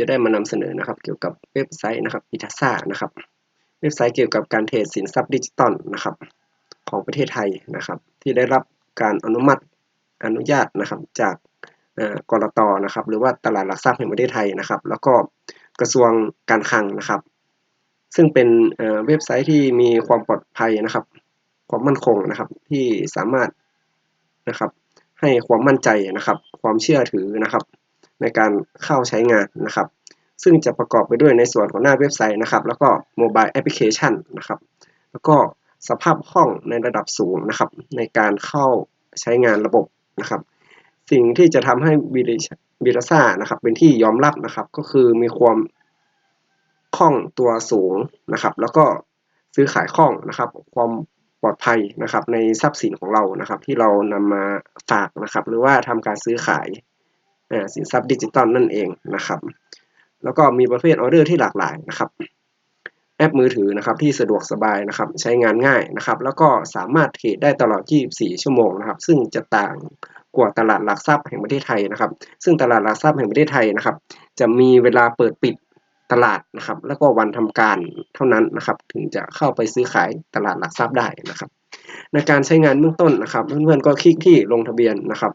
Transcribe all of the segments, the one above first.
จะได้มานำเสนอนะครับ เกี่ยวกับเว็บไซต์นะครับอิทัซ่านะครับ เว็บไซต์เกี่ยวกับการเทรดสินทรัพย์ดิจิตอลนะครับ ของประเทศไทยนะครับ ที่ได้รับการอนุมัติอนุญาตนะครับ จากกรตนะครับ หรือว่าตลาดหลักทรัพย์แห่งประเทศไทยนะครับ แล้วก็กระทรวงการคลังนะครับ ซึ่งเป็นเว็บไซต์ที่มีความปลอดภัยนะครับ ความมั่นคงนะครับที่สามารถนะครับให้ความมั่นใจนะครับ ความเชื่อถือนะครับ ในการเข้าใช้งานนะครับ ซึ่งจะประกอบไปด้วยในส่วนของหน้าเว็บไซต์นะครับ แล้วก็โมบายแอปพลิเคชันนะครับ แล้วก็สภาพคล่องในระดับสูงนะครับ ในการเข้าใช้งานระบบนะครับ สิ่งที่จะทำให้บิลซ่านะครับ เป็นที่ยอมรับนะครับ ก็คือมีความคล่องตัวสูงนะครับ แล้วก็ซื้อขายคล่องนะครับ ความปลอดภัยนะครับ ในทรัพย์สินของเรานะครับ ที่เรานำมาฝากนะครับ หรือว่าทำการซื้อขาย สินทรัพย์ดิจิตอลนั่นเองนะครับ แล้วก็มีประเภทออเดอร์ที่หลากหลายนะครับ แอปมือถือนะครับที่สะดวกสบายนะครับ ใช้งานง่ายนะครับ แล้วก็สามารถเทรดได้ตลอด 24 ชั่วโมงนะครับ ซึ่งจะต่างกว่าตลาดหลักทรัพย์แห่งประเทศไทยนะครับ ซึ่งตลาดหลักทรัพย์แห่งประเทศไทยนะครับ จะมีเวลาเปิดปิดตลาดนะครับ แล้วก็วันทำการเท่านั้นนะครับ ถึงจะเข้าไปซื้อขายตลาดหลักทรัพย์ได้นะครับ ในการใช้งานเบื้องต้นนะครับ เพื่อนๆก็คลิกที่ลงทะเบียนนะครับ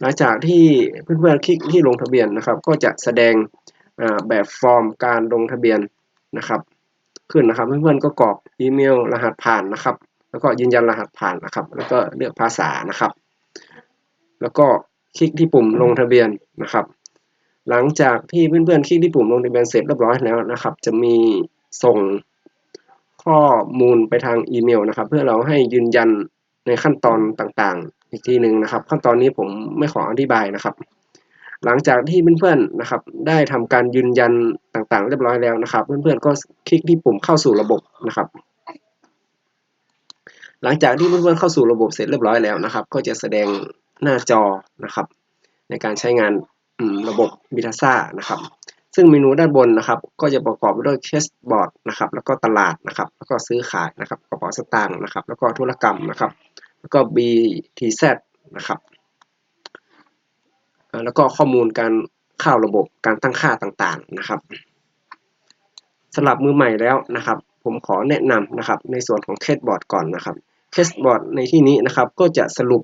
หลังจากที่เพื่อนๆคลิกที่ลงทะเบียนนะครับ ก็จะแสดงแบบฟอร์มการลงทะเบียนนะครับ ขึ้นนะครับเพื่อนๆก็กรอกอีเมลรหัสผ่านนะครับ แล้วก็ยืนยันรหัสผ่านนะครับ แล้วก็เลือกภาษานะครับ แล้วก็คลิกที่ปุ่มลงทะเบียนนะครับ หลังจากที่เพื่อนๆคลิกที่ปุ่มลงทะเบียนเสร็จเรียบร้อยแล้วนะครับ จะมีส่งข้อมูลไปทางอีเมลนะครับ เพื่อเราให้ยืนยัน ในขั้นตอนต่างๆ อีกทีหนึ่งนะครับ ขั้นตอนนี้ผมไม่ขออธิบายนะครับ หลังจากที่เพื่อนๆนะครับ ได้ทำการยืนยันต่างๆ เรียบร้อยแล้วนะครับ เพื่อนๆก็คลิกที่ปุ่มเข้าสู่ระบบนะครับ หลังจากที่เพื่อนๆเข้าสู่ระบบเสร็จเรียบร้อยแล้วนะครับ ก็จะแสดงหน้าจอนะครับ ในการใช้งานระบบบิทัซ่านะครับ ซึ่งเมนูด้านบนนะครับ ก็จะประกอบไปด้วยแคชบอร์ดนะครับ แล้วก็ตลาดนะครับ แล้วก็ซื้อขายนะครับกระเป๋าสตางค์นะครับ แล้วก็ธุรกรรมนะครับ แล้วก็ BTZ นะครับ แล้วก็ข้อมูลการเข้าระบบการตั้งค่าต่างๆนะครับสำหรับมือใหม่แล้วนะครับ ผมขอแนะนำนะครับในส่วนของเคสบอร์ดก่อนนะครับเคสบอร์ดในที่นี้นะครับก็จะสรุป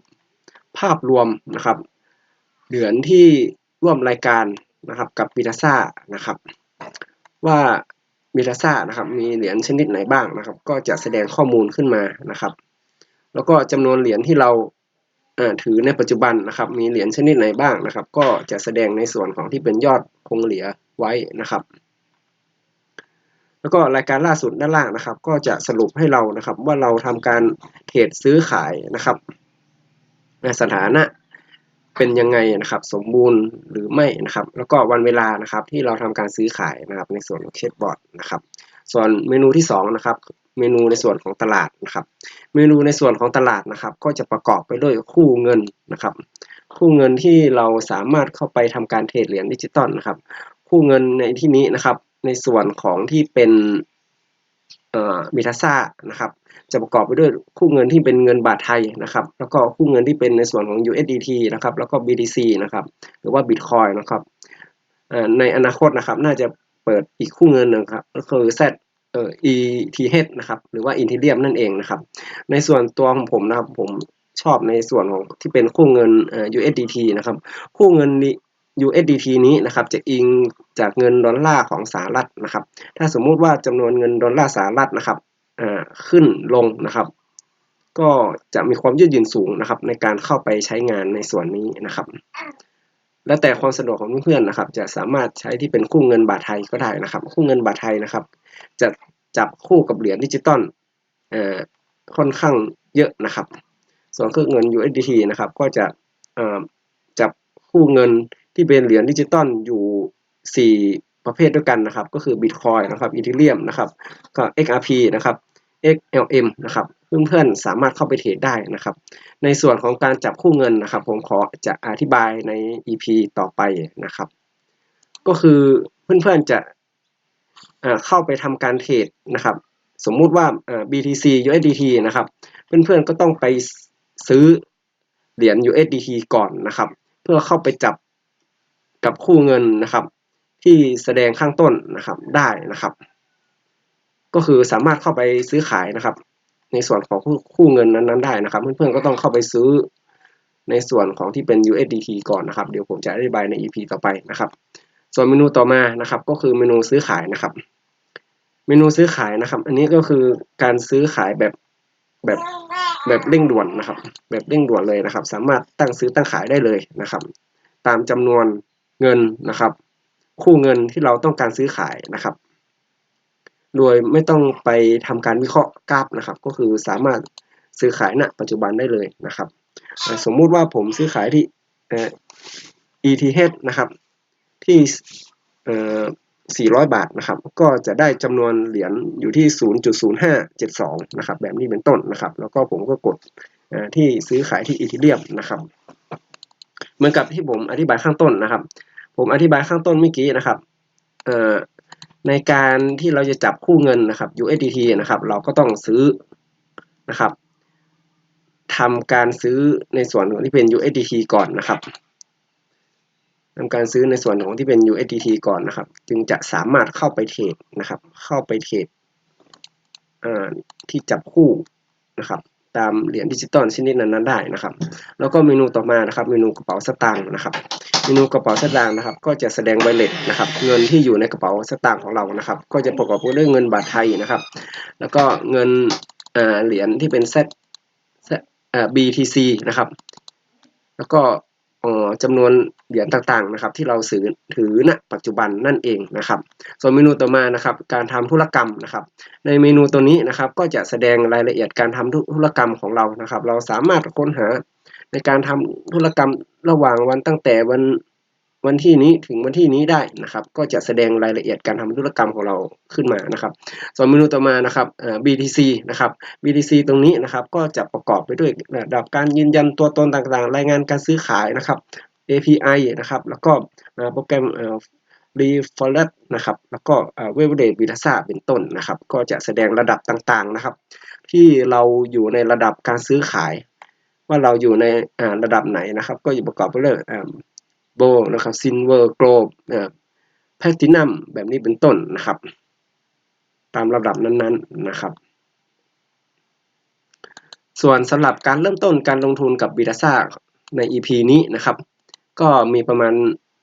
ภาพรวมนะครับเหรียญที่ร่วมรายการนะครับกับบิทาซ่านะครับ ว่าบิทาซ่านะครับมีเหรียญชนิดไหนบ้างนะครับ ก็จะแสดงข้อมูลขึ้นมานะครับ แล้วก็จำนวนเหรียญที่เราถือในปัจจุบันนะครับ มีเหรียญชนิดไหนบ้างนะครับ ก็จะแสดงในส่วนของที่เป็นยอดคงเหลือไว้นะครับ แล้วก็รายการล่าสุดด้านล่างนะครับ ก็จะสรุปให้เรานะครับ ว่าเราทำการเทรดซื้อขายนะครับในสถานะเป็นยังไงนะครับ สมบูรณ์หรือไม่นะครับ แล้วก็วันเวลานะครับที่เราทำการซื้อขายนะครับ ในส่วนของเคสบอร์ดนะครับ ส่วนเมนูที่2นะครับ เมนูในส่วนของตลาดนะครับ เมนูในส่วนของตลาดนะครับ ก็จะประกอบไปด้วยคู่เงินนะครับ คู่เงินที่เราสามารถเข้าไปทำการเทรดเหรียญดิจิตอลนะครับ คู่เงินในที่นี้นะครับ ในส่วนของที่เป็นเอ่อมิทัซ่านะครับ จะประกอบไปด้วยคู่เงินที่เป็นเงินบาทไทยนะครับ แล้วก็คู่เงินที่เป็นในส่วนของ USDT นะครับ แล้วก็ BTC นะครับ หรือว่า Bitcoin นะครับในอนาคตนะครับ น่าจะเปิดอีกคู่เงินหนึ่งครับ ก็คือ Z เอ่อ ETH นะครับ หรือว่า Ethereum นั่นเองนะครับ ในส่วนตัวของผมนะครับ ผมชอบในส่วนของที่เป็นคู่เงินเอ่อ USDT นะครับ คู่เงิน USDT นี้นะครับ จะอิงจากเงินดอลลาร์ของสหรัฐนะครับ ถ้าสมมุติว่าจำนวนเงินดอลลาร์สหรัฐนะครับอ่าขึ้นลงนะครับ ก็จะมีความยืดหยุ่นสูงนะครับ ในการเข้าไปใช้งานในส่วนนี้นะครับ แล้วแต่ความสะดวกของเพื่อนๆนะครับ จะสามารถใช้ที่เป็นคู่เงินบาทไทยก็ได้นะครับ คู่เงินบาทไทยนะครับ จะจับคู่กับเหรียญดิจิตอลค่อนข้างเยอะนะครับ ส่วนเครื่องเงิน USDT นะครับ ก็จะจับคู่เงินที่เป็นเหรียญดิจิตอลอยู่ 4 ประเภทด้วยกันนะครับ ก็คือ Bitcoin นะครับ Ethereum นะครับก็ XRP นะครับ XLM นะครับ เพื่อนๆสามารถเข้าไปเทรดได้นะครับ ในส่วนของการจับคู่เงินนะครับ ผมขอจะอธิบายใน EP ต่อไปนะครับ ก็คือเพื่อนๆจะเข้าไปทำการเทรดนะครับ สมมุติว่า BTC USDT นะครับ เพื่อนๆก็ต้องไปซื้อเหรียญ USDT ก่อนนะครับ เพื่อเข้าไปจับกับคู่เงินนะครับ ที่แสดงข้างต้นนะครับได้นะครับ ก็คือสามารถเข้าไปซื้อขายนะครับ ในส่วนของคู่เงินนั้นๆได้นะครับ เพื่อนๆก็ต้องเข้าไปซื้อในส่วนของที่เป็น USDT ก่อนนะครับ เดี๋ยวผมจะอธิบายใน EP ต่อไปนะครับ ส่วนเมนูต่อมานะครับ ก็คือเมนูซื้อขายนะครับ เมนูซื้อขายนะครับ อันนี้ก็คือการซื้อขายแบบแบบแบบเร่งด่วนนะครับ แบบเร่งด่วนเลยนะครับ สามารถตั้งซื้อตั้งขายได้เลยนะครับ ตามจำนวนเงินนะครับ คู่เงินที่เราต้องการซื้อขายนะครับ โดยไม่ต้องไปทำการวิเคราะห์กราฟนะครับ ก็คือสามารถซื้อขายณปัจจุบันได้เลยนะครับ สมมุติว่าผมซื้อขายที่ ETH นะครับ ที่ 400 บาทนะครับ ก็จะได้จำนวนเหรียญอยู่ที่ 0.0572 นะครับ แบบนี้เป็นต้นนะครับ แล้วก็ผมก็กดที่ซื้อขายที่อีเทเรียมนะครับ เหมือนกับที่ผมอธิบายข้างต้นนะครับ ผมอธิบายข้างต้นเมื่อกี้นะครับ ในการที่เราจะจับคู่เงินนะครับ USDT นะครับ เราก็ต้องซื้อนะครับทำการซื้อในส่วนของที่เป็น USDT ก่อนนะครับทำการซื้อในส่วนของที่เป็น USDT ก่อนนะครับ จึงจะสามารถเข้าไปเทรดนะครับ เข้าไปเทรดที่จับคู่นะครับ ตามเหรียญดิจิตอลชนิดนั้นๆได้นะครับ แล้วก็เมนูต่อมานะครับ เมนูกระเป๋าสตางค์นะครับเมนูกระเป๋าสตางค์นะครับ ก็จะแสดงไวเลตนะครับ เงินที่อยู่ในกระเป๋าสตางค์ของเรานะครับ ก็จะประกอบด้วยเงินบาทไทยนะครับ แล้วก็เงินเหรียญที่เป็น Z BTC นะครับ แล้วก็จำนวน เหรียญต่างๆนะครับที่เราซื้อถือณปัจจุบันนั่นเองนะครับ ส่วนเมนูต่อมานะครับการทำธุรกรรมนะครับ ในเมนูตัวนี้นะครับก็จะแสดงรายละเอียดการทำธุรกรรมของเรานะครับ เราสามารถค้นหาในการทำธุรกรรมระหว่างวันตั้งแต่วันวันที่นี้ถึงวันที่นี้ได้นะครับ ก็จะแสดงรายละเอียดการทำธุรกรรมของเราขึ้นมานะครับส่วนเมนูต่อมานะครับ BTC นะครับ BTC ตรงนี้นะครับก็จะประกอบไปด้วยระดับการยืนยันตัวตนต่างๆ รายงานการซื้อขายนะครับ API นะครับ แล้วก็โปรแกรม r e f o r e t นะครับ แล้วก็เวเบเดตวิทาเป็นต้นนะครับ ก็จะแสดงระดับต่างๆนะครับ ที่เราอยู่ในระดับการซื้อขาย ว่าเราอยู่ในระดับไหนนะครับ ก็จะประกอบไปด้วยโบนะครับซินเวอร์โกลบแพลตินัมแบบนี้เป็นต้นนะครับ ตามระดับนั้นๆนะครับส่วนสำหรับการเริ่มต้นการลงทุนกับบิดาซ่าใน EP นี้นะครับ ก็มีประมาณ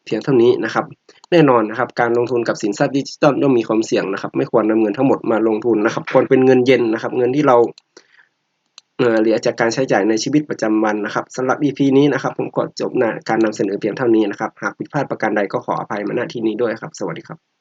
เพียงเท่านี้นะครับ แน่นอนนะครับ การลงทุนกับสินทรัพย์ดิจิตอลย่อมมีความเสี่ยงนะครับ ไม่ควรนำเงินทั้งหมดมาลงทุนนะครับ ควรเป็นเงินเย็นนะครับ เงินที่เราเหลือจากการใช้จ่ายในชีวิตประจำวันนะครับสำหรับ EP นี้นะครับ ผมก็จบการนำเสนอเพียงเท่านี้นะครับ หากผิดพลาดประการใดก็ขออภัยมาณที่นี้ด้วยครับ สวัสดีครับ